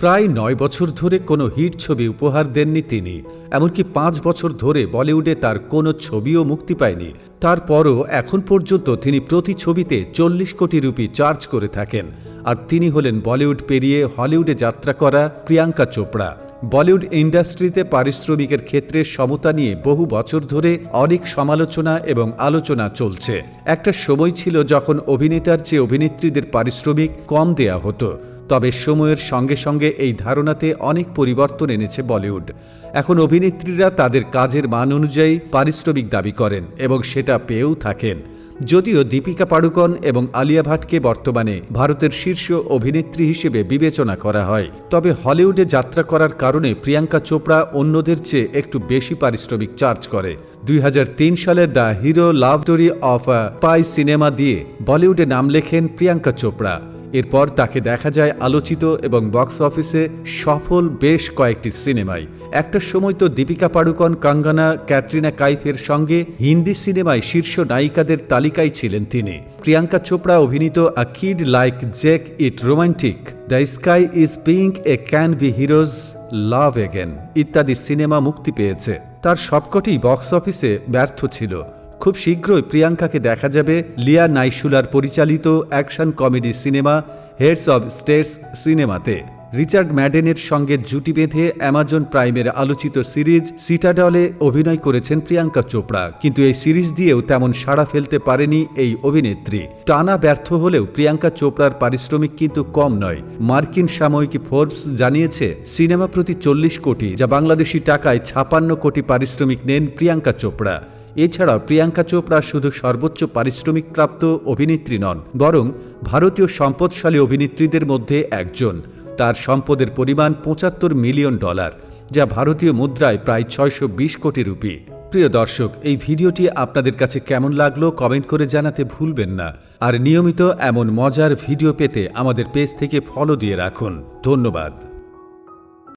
প্রায় নয় বছর ধরে কোনো হিট ছবি উপহার দেননি তিনি, এমনকি পাঁচ বছর ধরে বলিউডে তার কোনো ছবিও মুক্তি পায়নি। তারপরও এখন পর্যন্ত তিনি প্রতি ছবিতে চল্লিশ কোটি রুপি চার্জ করে থাকেন, আর তিনি হলেন বলিউড পেরিয়ে হলিউডে যাত্রা করা প্রিয়াঙ্কা চোপড়া। বলিউড ইন্ডাস্ট্রিতে পারিশ্রমিকের ক্ষেত্রে সমতা নিয়ে বহু বছর ধরে অনেক সমালোচনা এবং আলোচনা চলছে। একটা সময় ছিল যখন অভিনেতার চেয়ে অভিনেত্রীদের পারিশ্রমিক কম দেয়া হতো। তবে সময়ের সঙ্গে সঙ্গে এই ধারণাতে অনেক পরিবর্তন এনেছে বলিউড। এখন অভিনেত্রীরা তাদের কাজের মান অনুযায়ী পারিশ্রমিক দাবি করেন এবং সেটা পেয়েও থাকেন। যদিও দীপিকা পাড়ুকন এবং আলিয়া ভাটকে বর্তমানে ভারতের শীর্ষ অভিনেত্রী হিসেবে বিবেচনা করা হয়। তবে হলিউডে যাত্রা করার কারণে প্রিয়াঙ্কা চোপড়া অন্যদের চেয়ে একটু বেশি পারিশ্রমিক চার্জ করে। দুই সালের the hero love story of spy cinema দিয়ে বলিউডে নাম লেখেন প্রিয়াঙ্কা চোপড়া। এরপর তাকে দেখা যায় আলোচিত এবং বক্স অফিসে সফল বেশ কয়েকটি সিনেমায়। একটা সময় তো দীপিকা পাড়ুকন, কাঙ্গানা, ক্যাটরিনা কাইফের সঙ্গে হিন্দি সিনেমায় শীর্ষ নায়িকাদের তালিকায় ছিলেন তিনি। প্রিয়াঙ্কা চোপড়া অভিনীত a kid like Jake it romantic the sky is pink a can be heroes love again ইত্যাদি সিনেমা মুক্তি পেয়েছে। তার সবকটি বক্স অফিসে ব্যর্থ ছিল। খুব শীঘ্রই প্রিয়াঙ্কাকে দেখা যাবে লিয়া নাইশুলার পরিচালিত অ্যাকশন কমেডি সিনেমা হেডস অব স্টেটস সিনেমাতে। রিচার্ড ম্যাডেনের সঙ্গে জুটি বেঁধে অ্যামাজন প্রাইমের আলোচিত সিরিজ সিটাডলে অভিনয় করেছেন প্রিয়াঙ্কা চোপড়া। কিন্তু এই সিরিজ দিয়েও তেমন সাড়া ফেলতে পারেনি এই অভিনেত্রী। টানা ব্যর্থ হলেও প্রিয়াঙ্কা চোপড়ার পারিশ্রমিক কিন্তু কম নয়। মার্কিন সাময়িকী ফোর্বস জানিয়েছে, সিনেমা প্রতি চল্লিশ কোটি, যা বাংলাদেশি টাকায় ছাপান্ন কোটি পারিশ্রমিক নেন প্রিয়াঙ্কা চোপড়া। এছাড়াও প্রিয়াঙ্কা চোপড়া শুধু সর্বোচ্চ পারিশ্রমিক প্রাপ্ত অভিনেত্রী নন, বরং ভারতীয় সম্পদশালী অভিনেত্রীদের মধ্যে একজন। তার সম্পদের পরিমাণ পঁচাত্তর মিলিয়ন ডলার, যা ভারতীয় মুদ্রায় প্রায় ছয়শো বিশ কোটি রুপি। প্রিয় দর্শক, এই ভিডিওটি আপনাদের কাছে কেমন লাগল কমেন্ট করে জানাতে ভুলবেন না। আর নিয়মিত এমন মজার ভিডিও পেতে আমাদের পেজ থেকে ফলো দিয়ে রাখুন। ধন্যবাদ।